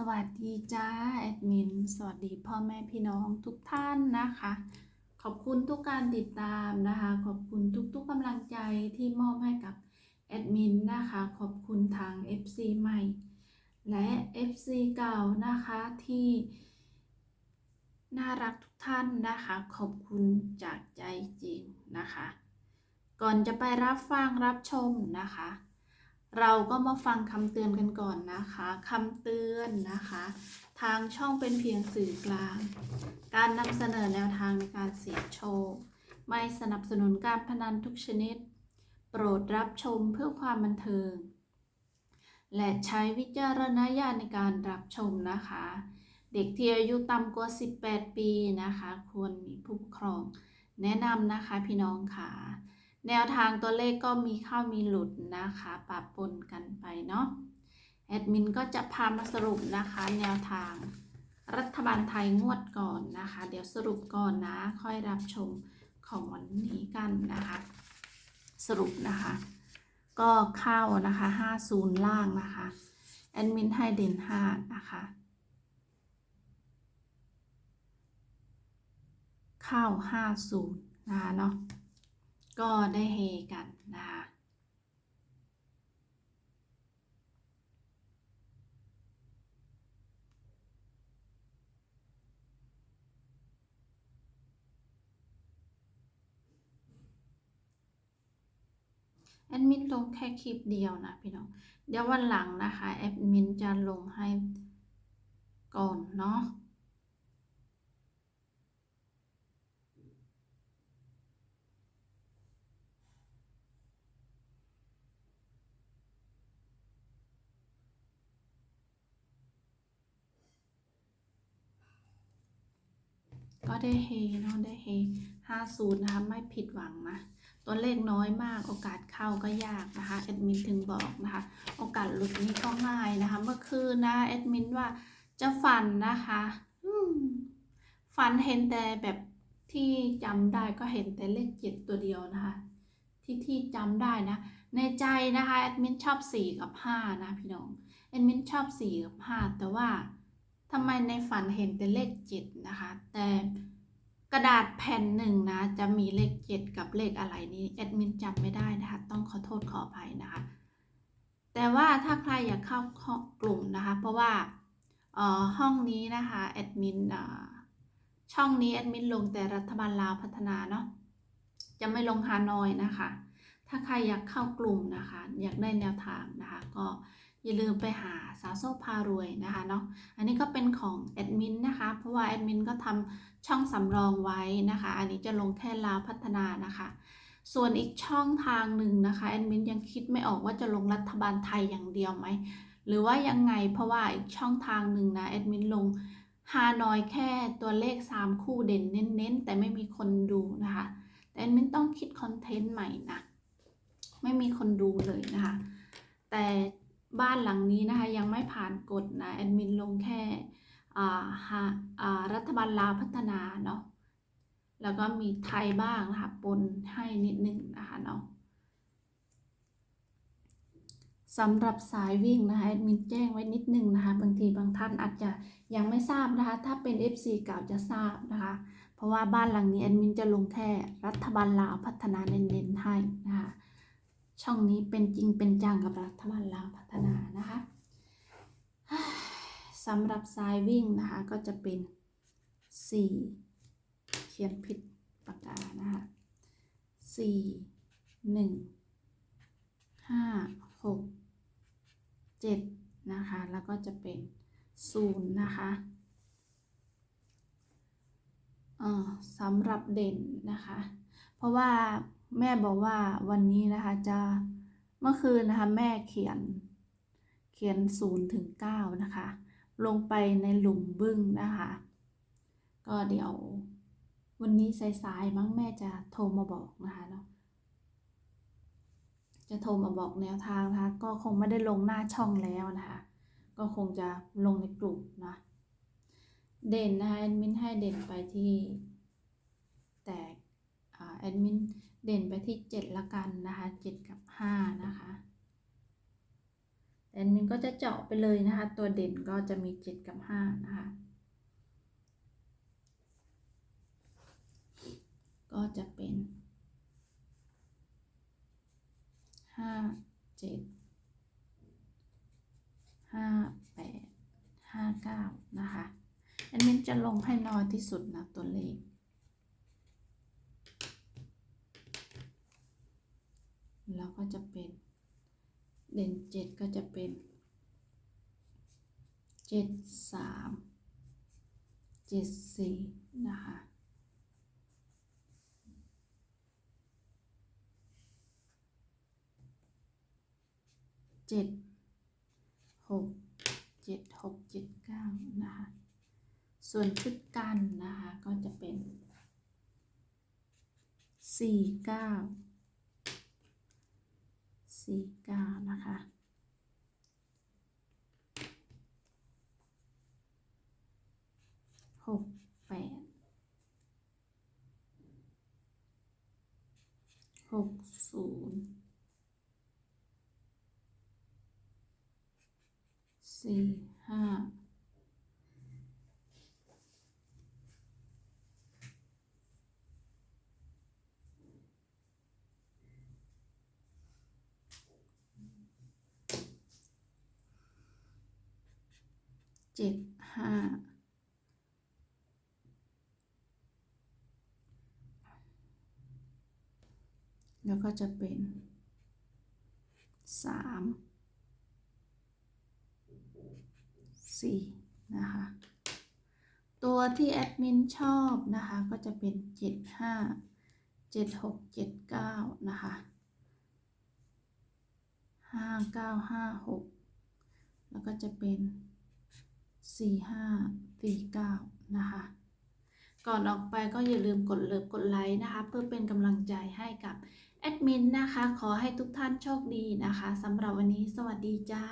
สวัสดีจ้าแอดมิน สวัสดีพ่อแม่พี่น้องทุกท่านนะคะ ขอบคุณทุกการติดตามนะคะ ขอบคุณทุกๆกำลังใจที่มอบให้กับแอดมินนะคะ ขอบคุณทาง FC ใหม่ และ FC เก่านะคะที่น่ารักทุกท่านนะคะ ขอบคุณจากใจจริงนะคะ ก่อนจะไปรับฟังรับชมนะคะ เราก็มาฟังคำเตือนกันก่อนนะคะคำเตือนนะคะ ทางช่องเป็นเพียงสื่อกลาง การนำเสนอแนวทางในการเสี่ยงโชค ไม่สนับสนุนการพนันทุกชนิด โปรดรับชมเพื่อความบันเทิง และใช้วิจารณญาณในการรับชมนะคะ เด็กที่อายุต่ำกว่า 18 ปีนะคะ ควรมีผู้ปกครอง แนะนำนะคะพี่น้องค่ะ แนวทางตัวเลขก็มีเข้ามีหลุดนะคะปะปนกันไปเนาะแอดมินก็จะพามาสรุปนะคะ แนวทางรัฐบาลไทยงวดก่อนนะคะ เดี๋ยวสรุปก่อนนะ ค่อยรับชมของวันนี้กันนะคะ สรุปนะคะ ก็เข้านะคะ 50 ล่างนะคะแอดมินให้เด่น5นะคะ เข้า 50 นะคะเนาะ ก็ได้เฮกันนะคะแอดมินลงแค่คลิปเดียวนะพี่น้อง เดี๋ยววันหลังนะคะแอดมินจะลงให้ก่อนเนาะ ก็ได้เฮเนาะได้เฮห้าศูนย์นะคะไม่ผิดหวังนะตัวเลขน้อยมากโอกาสเข้าก็ยากนะคะแอดมินถึงบอกนะคะ โอกาสหลุดนี้ก็ง่ายนะคะ เมื่อคืนนะแอดมินว่าจะฝันนะคะฝันเห็นแต่แบบที่จำได้ก็เห็นแต่เลขเจ็ดตัวเดียวนะคะ ที่ที่จำได้นะ ในใจนะคะแอดมินชอบสี่กับห้านะพี่น้องแอดมินชอบสี่กับห้าแต่ว่า ทำไมในฝันเห็นแต่เลขเจ็ดนะคะ แต่กระดาษแผ่นหนึ่งนะ จะมีเลขเจ็ดกับเลขอะไรนี้แอดมินจำไม่ได้นะคะ ต้องขอโทษขออภัยนะคะ แต่ว่าถ้าใครอยากเข้ากลุ่มนะคะ เพราะว่าออห้องนี้นะคะแอดมินอ่อช่องนี้แอดมินลงแต่รัฐบาลลาวพัฒนาเนาะจะไม่ลงฮานอยนะคะ ถ้าใครอยากเข้ากลุ่มนะคะ อยากได้แนวทางนะคะ ก็ อย่าลืมไปหาสาวโซ่พารวยนะคะเนาะอันนี้ก็เป็นของแอดมินนะคะเพราะว่าแอดมินก็ทำช่องสำรองไว้นะคะ อันนี้จะลงแค่ลาวพัฒนานะคะ ส่วนอีกช่องทางหนึ่งนะคะแอดมินยังคิดไม่ออกว่าจะลงรัฐบาลไทยอย่างเดียวไหมหรือว่ายังไงเพราะว่าอีกช่องทางหนึ่งนะแอดมินลงฮานอยแค่ตัวเลข 3 คู่เด่นเน้นๆ แต่ไม่มีคนดูนะคะ แต่แอดมินต้องคิดคอนเทนต์ใหม่นะ ไม่มีคนดูเลยนะคะ แต่ บ้านหลังนี้นะคะยังไม่ผ่านกฎนะแอดมินลงแค่รัฐบาลลาวพัฒนาเนาะแล้วก็มีไทยบ้างนะคะปนให้นิดนึงนะคะเนาะสำหรับสายวิ่งนะคะแอดมินแจ้งไว้นิดนึงนะคะบางทีบางท่านอาจจะยังไม่ทราบนะคะ ถ้าเป็น FC เก่าจะทราบนะคะ เพราะว่าบ้านหลังนี้แอดมินจะลงแค่รัฐบาลลาวพัฒนาเน้นๆให้นะคะ ช่องนี้เป็นจริงเป็นจังกับรัฐบาลลาวพัฒนานะคะสำหรับสายวิ่งนะคะก็จะเป็น 4 เขียนผิดปากกานะคะ4 1 5 6 7 นะคะ แล้วก็จะเป็น0นะคะสำหรับเด่นนะคะ เพราะว่าแม่บอกว่าวันนี้นะคะจะเมื่อคืนนะคะแม่เขียนเขียนศูนย์ถึงเก้านะคะ ลงไปในหลุมบึ้งนะคะ ก็เดี๋ยววันนี้สายๆมั้งแม่จะโทรมาบอกนะคะเนาะจะโทรมาบอกแนวทางนะคะ ก็คงไม่ได้ลงหน้าช่องแล้วนะคะ ก็คงจะลงในกลุ่มนะเด่นนะคะมินให้เด่นไปที่แต่ แอดมินเด่นไปที่ 7 ละกันนะคะ 7 กับ 5 นะคะแอดมินก็จะเจาะไปเลยนะคะ ตัวเด่นก็จะมี 7 กับ 5 นะคะ ก็จะเป็นห้าเจ็ดห้าแปดห้าเก้านะคะแอดมินจะลงให้น้อยที่สุดนะตัวเลข แล้ว ก็จะเป็น เด่นเจ็ดก็จะเป็นเจ็ดสามเจ็ดสี่นะคะเจ็ดหกเจ็ดหกเจ็ดเก้านะคะส่วนชุดกันนะคะก็จะเป็นสี่เก้า สี่เก้านะคะหกแปดหกศูนย์สี่ห้า เจ็ดห้าแล้วก็จะเป็นสามสี่นะคะ ตัวที่แอดมินชอบนะคะ ก็จะเป็นเจ็ดห้าเจ็ดหกเจ็ดเก้านะคะห้าเก้าห้าหกแล้วก็จะเป็น สี่ห้าสี่เก้านะคะ ก่อนออกไปก็อย่าลืมกดเลิฟกดไลค์นะคะ เพื่อเป็นกำลังใจให้กับแอดมินนะคะ ขอให้ทุกท่านโชคดีนะคะสำหรับวันนี้สวัสดีจ้า